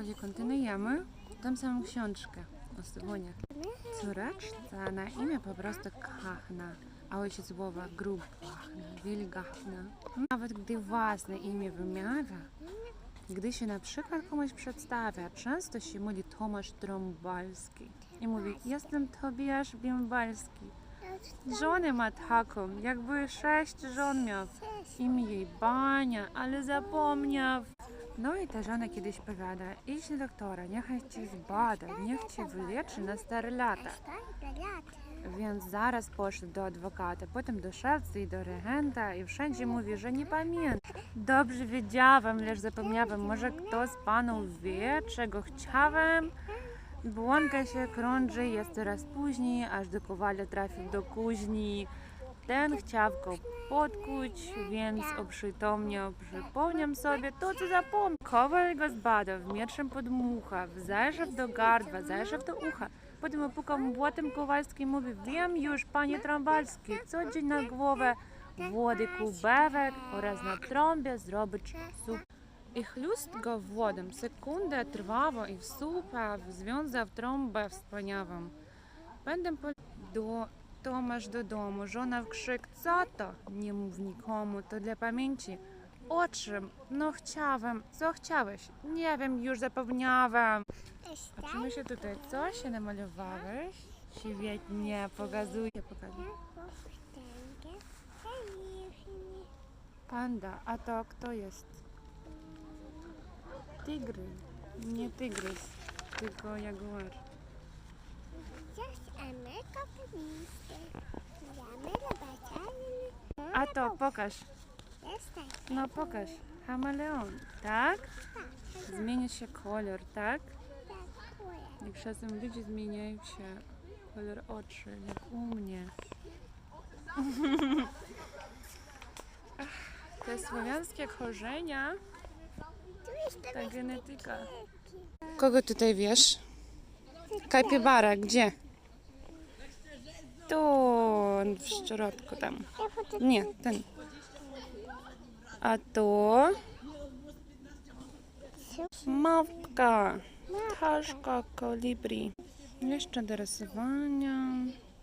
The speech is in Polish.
czyli kontynuujemy tą samą książkę o Sywoniach. Córeczce na imię po prostu Kachna, a ojciec słowa grób Kachna, wilgachna. Nawet gdy własne imię wymawia, gdy się na przykład komuś przedstawia, często się mówi Tomasz Trąbalski i mówi, jestem Tobiasz Bimbalski. Żonę ma taką, jakby sześć żon miał. Imię jej Bania, ale zapomniał. No i ta żona kiedyś powiada, idź do doktora, niechaj cię zbada, niech cię wyleczy na stare lata. Więc zaraz poszedł do adwokata, potem do szewcy i do regenta i wszędzie mówi, że nie pamięta. Dobrze wiedziałem, lecz zapomniałem, może kto z panów wie, czego chciałem? Błąka się krąży, jest coraz później, aż do kowala trafił do kuźni. Ten chciał go podkuć, więc oprzytomniał. Przypomniał sobie to, co zapomniał. Kowal go zbadał, mieczem podmucha, zajrzał do gardła, zajrzał do ucha. Potem opukał młotem kowalski i mówi, wiem już, panie Trąbalski, co dzień na głowę wody kubewek oraz na trąbie zrobić sup. I chlust go wodą, sekundę trwało i wsupa związał trąbę wspaniałą. Pędem po... do Tomasz do domu, żona w krzyk, co to? Nie mów nikomu, to dla pamięci. O czym? No chciałem, co chciałeś? Nie wiem, już zapomniałem. A czy się tutaj coś się namalowałeś? Świetnie, pokazuję, pokazuję. Panda, a to kto jest? Tygry. Nie tygrys, tylko jaguar. A to pokaż. No pokaż. Hameleon, tak? Zmienia się kolor, tak? I czasem ludzie zmieniają się kolor oczu, jak u mnie. Te słowiańskie korzenia, ta genetyka. Kogo tutaj wiesz? Kapibara, gdzie? Tu, w środku tam. Nie, ten. A to? Małpka. Ptaszka kolibri. Jeszcze do rysowania.